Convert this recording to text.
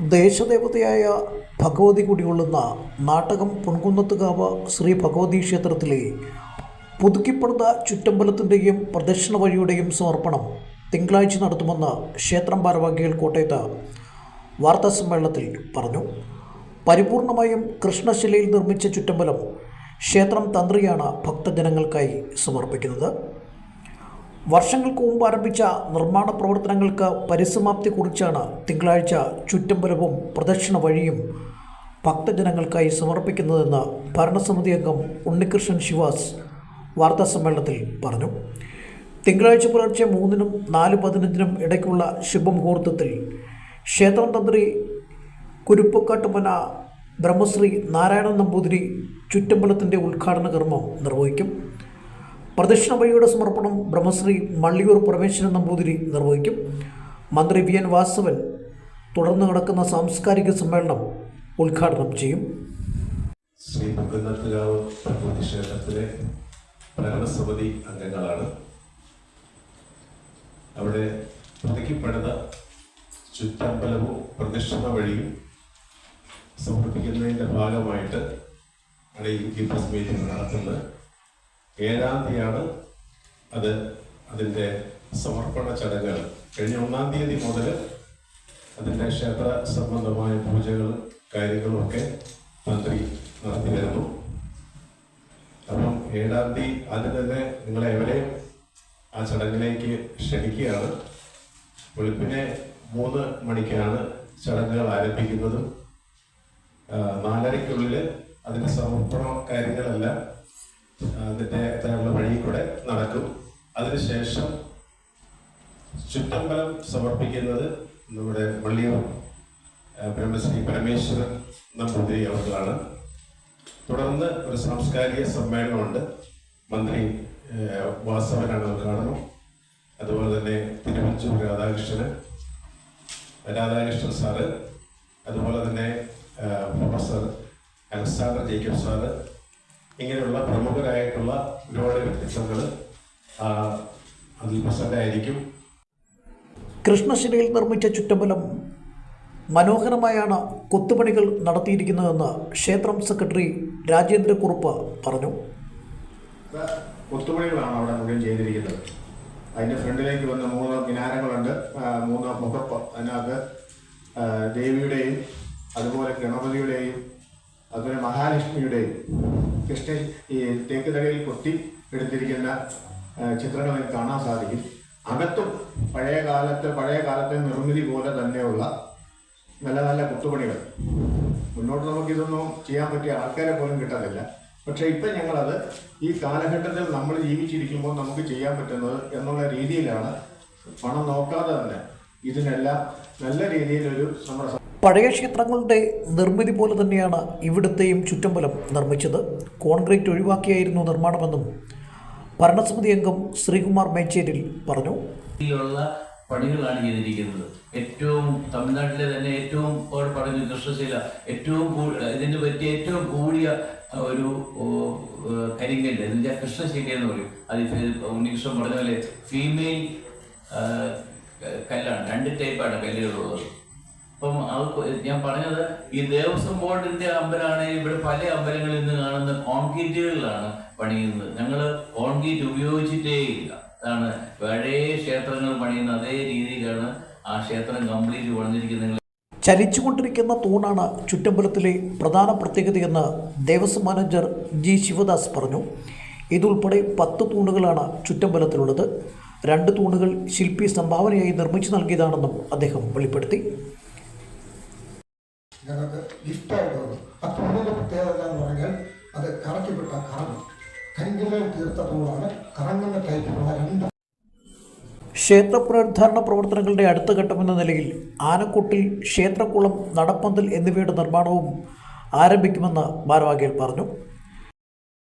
ദേശദേവതയായ ഭഗവതി കുടികൊള്ളുന്ന നാട്ടകം പൊൻകുന്നത്തുകാവ് ശ്രീ ഭഗവതി ക്ഷേത്രത്തിലെ പുതുക്കിപ്പണിത ചുറ്റമ്പലത്തിന്റെയും പ്രദക്ഷിണ വഴിയുടെയും സമർപ്പണം തിങ്കളാഴ്ച നടത്തുമെന്ന് ക്ഷേത്രം ഭാരവാഹികൾ കോട്ടയത്ത് വാർത്താസമ്മേളനത്തിൽ പറഞ്ഞു. പരിപൂർണമായും കൃഷ്ണശിലയിൽ നിർമ്മിച്ച ചുറ്റമ്പലം ക്ഷേത്രം തന്ത്രിയാണ് ഭക്തജനങ്ങൾക്കായി സമർപ്പിക്കുന്നത്. വർഷങ്ങൾക്ക് മുമ്പ് ആരംഭിച്ച നിർമ്മാണ പ്രവർത്തനങ്ങൾക്ക് പരിസമാപ്തി കുറിച്ചാണ് തിങ്കളാഴ്ച ചുറ്റമ്പലവും പ്രദക്ഷിണ വഴിയും ഭക്തജനങ്ങൾക്കായി സമർപ്പിക്കുന്നതെന്ന് ഭരണസമിതി അംഗം ഉണ്ണികൃഷ്ണൻ ശിവാസ് വാർത്താസമ്മേളനത്തിൽ പറഞ്ഞു. തിങ്കളാഴ്ച പുലർച്ചെ മൂന്നിനും നാല് പതിനഞ്ചിനും ഇടയ്ക്കുള്ള ശുഭമുഹൂർത്തത്തിൽ ക്ഷേത്രം തന്ത്രി കുരുപ്പക്കാട്ടുമന ബ്രഹ്മശ്രീ നാരായണൻ നമ്പൂതിരി ചുറ്റമ്പലത്തിന്റെ ഉദ്ഘാടന കർമ്മം നിർവഹിക്കും. പ്രദക്ഷിണ വഴിയുടെ സമർപ്പണം ബ്രഹ്മശ്രീ മള്ളിയൂർ പരമേശ്വരൻ നമ്പൂതിരി നിർവഹിക്കും. മന്ത്രി വി എൻ വാസവൻ തുടർന്ന് നടക്കുന്ന സാംസ്കാരിക സമ്മേളനം ഉദ്ഘാടനം ചെയ്യും. ശ്രീ മുകുന്നത്തുകാവ് ഭഗവതി ക്ഷേത്രത്തിലെ ഭരണസമിതി അംഗങ്ങളാണ്. അവിടെ പുതുക്കിപ്പെടുന്ന ചുറ്റമ്പലവും പ്രദക്ഷിണ വഴിയും സമർപ്പിക്കുന്നതിന്റെ ഭാഗമായിട്ട് ഈ പ്രസ് മീറ്റിംഗ് നടത്തുന്നത് ഏഴാം തീയതിയാണ് അത് അതിന്റെ സമർപ്പണ ചടങ്ങുകൾ. കഴിഞ്ഞ ഒന്നാം തീയതി മുതൽ അതിന്റെ ക്ഷേത്ര സംബന്ധമായ പൂജകളും കാര്യങ്ങളുമൊക്കെ മന്ത്രി നടത്തി വരുന്നു. അപ്പം ഏഴാം തീയതി ആദ്യം തന്നെ നിങ്ങളെ ആ ചടങ്ങിലേക്ക് ക്ഷണിക്കുകയാണ്. വെളുപ്പിനെ മൂന്ന് മണിക്കാണ് ചടങ്ങുകൾ ആരംഭിക്കുന്നതും. നാലരയ്ക്കുള്ളിൽ അതിന്റെ സമർപ്പണ കാര്യങ്ങളെല്ലാം അതിന്റെ തന്നെയുള്ള വഴി കൂടെ നടക്കും. അതിനുശേഷം ചുറ്റമ്പലം സമർപ്പിക്കുന്നത് നമ്മുടെ വള്ളിയൂർ ബ്രഹ്മശ്രീ പരമേശ്വരൻ നമ്പൂതിരി അവർക്കാണ്. തുടർന്ന് ഒരു സാംസ്കാരിക സമ്മേളനമുണ്ട്. മന്ത്രി വാസവനാണ് വാസവനാണ് ഉദ്ഘാടനം അതുപോലെ തന്നെ തിരുവഞ്ചൂർ രാധാകൃഷ്ണന് രാധാകൃഷ്ണൻ സാറ് അതുപോലെ തന്നെ പ്രൊഫസർ അലക്സാണ്ടർ ജേക്കബ് സാറ് ഇങ്ങനെയുള്ള പ്രമുഖരായിട്ടുള്ള ഒരുപാട് വ്യക്തിത്വങ്ങൾ അതിൽ പ്രസന്റ് ആയിരിക്കും കൃഷ്ണശിലയിൽ നിർമ്മിച്ച ചുറ്റമ്പലം മനോഹരമായാണ് കൊത്തുപണികൾ നടത്തിയിരിക്കുന്നതെന്ന് ക്ഷേത്രം സെക്രട്ടറി രാജേന്ദ്രക്കുറുപ്പ് പറഞ്ഞു. കൊത്തുപണികളാണ് അവിടെ മുഴുവൻ ചെയ്തിരിക്കുന്നത്. അതിന്റെ ഫ്രണ്ടിലേക്ക് വന്ന മൂന്ന് മിനാരങ്ങളുണ്ട്. ആ, മൂന്ന് മുഖപ്പ്. അതിനകത്ത് ദേവിയുടെയും അതുപോലെ ഗണപതിയുടെയും അതുപോലെ മഹാലക്ഷ്മിയുടെ കൃഷ്ണ ഈ തേക്ക് തടയിൽ കൊത്തി എടുത്തിരിക്കുന്ന ചിത്രങ്ങൾ കാണാൻ സാധിക്കും. അകത്തും പഴയ കാലത്തെ പഴയ കാലത്തെ നിർമ്മിതി പോലെ തന്നെയുള്ള നല്ല നല്ല കുത്തുപണികൾ. മുന്നോട്ട് നമുക്കിതൊന്നും ചെയ്യാൻ പറ്റിയ ആൾക്കാരെ പോലും കിട്ടാറില്ല പക്ഷേ ഇപ്പം ഞങ്ങളത് ഈ കാലഘട്ടത്തിൽ നമ്മൾ ജീവിച്ചിരിക്കുമ്പോൾ നമുക്ക് ചെയ്യാൻ പറ്റുന്നത് എന്നുള്ള രീതിയിലാണ് പണം നോക്കാതെ തന്നെ ഇതിനെല്ലാം നല്ല രീതിയിലൊരു നമ്മുടെ പഴയ ക്ഷേത്രങ്ങളുടെ നിർമ്മിതി പോലെ തന്നെയാണ് ഇവിടുത്തെയും ചുറ്റമ്പലം നിർമ്മിച്ചത്. കോൺക്രീറ്റ് ഒഴിവാക്കിയായിരുന്നു നിർമ്മാണമെന്നും ഭരണസമിതി അംഗം ശ്രീകുമാർ മേച്ചേരിൽ പറഞ്ഞു. പണികളാണ് ചെയ്തിരിക്കുന്നത്. ഏറ്റവും തമിഴ്നാട്ടിലെ തന്നെ ഏറ്റവും പറഞ്ഞു കൃഷ്ണശീല ഏറ്റവും ഇതിന് പറ്റിയ ഏറ്റവും കൂടിയ ഒരു കരിങ്കല്ല് ഇതിന്റെ കൃഷ്ണശീല എന്ന് പറയും. അത് ഉണ്ണികൃഷ്ണൻ പറഞ്ഞ പോലെ ഫീമെയിൽ കല്ലാണ്. രണ്ട് ടൈപ്പാണ് കല്ലുകളുള്ളത്. ഞാൻ പറഞ്ഞത് ഈ ദേവസ്വം ബോർഡിന്റെ അമ്പലാണ് ഇവിടെ പല അമ്പലങ്ങളിൽ നിന്ന് കാണുന്ന കോൺക്രീറ്റുകളിലാണ് പണിയുന്നത്. ഞങ്ങൾ കോൺക്രീറ്റ് ഉപയോഗിച്ചിട്ടേ ഇല്ല. അതാണ് പഴയ ക്ഷേത്രങ്ങൾ പണിയുന്ന അതേ രീതിയിലാണ് ആ ക്ഷേത്രം കംപ്ലീറ്റ് പണിതിരിക്കുന്നത് ചലിച്ചുകൊണ്ടിരിക്കുന്ന തൂണാണ് ചുറ്റമ്പലത്തിലെ പ്രധാന പ്രത്യേകതയെന്ന് ദേവസ്വം മാനേജർ ജി ശിവദാസ് പറഞ്ഞു. ഇതുൾപ്പെടെ പത്ത് തൂണുകളാണ് ചുറ്റമ്പലത്തിലുള്ളത്. രണ്ട് തൂണുകൾ ശില്പി സംഭാവനയായി നിർമ്മിച്ചു നൽകിയതാണെന്നും അദ്ദേഹം വെളിപ്പെടുത്തി. ഞങ്ങൾക്ക് ഗിഫ്റ്റായിട്ട് വന്നു ആ തുണിയുടെ പ്രത്യേകത എന്ന് പറഞ്ഞാൽ അത് കറക്കിപ്പെട്ട കറങ്ങും. കരിങ്കല്ലിൽ തീർത്ത തൂണാണ് കറങ്ങുന്ന ടൈപ്പിലുള്ള രണ്ട് ക്ഷേത്ര പുനരുദ്ധാരണ പ്രവർത്തനങ്ങളുടെ അടുത്ത ഘട്ടമെന്ന നിലയിൽ ആനക്കൊട്ടിൽ ക്ഷേത്രക്കുളം നടപ്പന്തൽ എന്നിവയുടെ നിർമ്മാണവും ആരംഭിക്കുമെന്ന് ഭാരവാഹികൾ പറഞ്ഞു.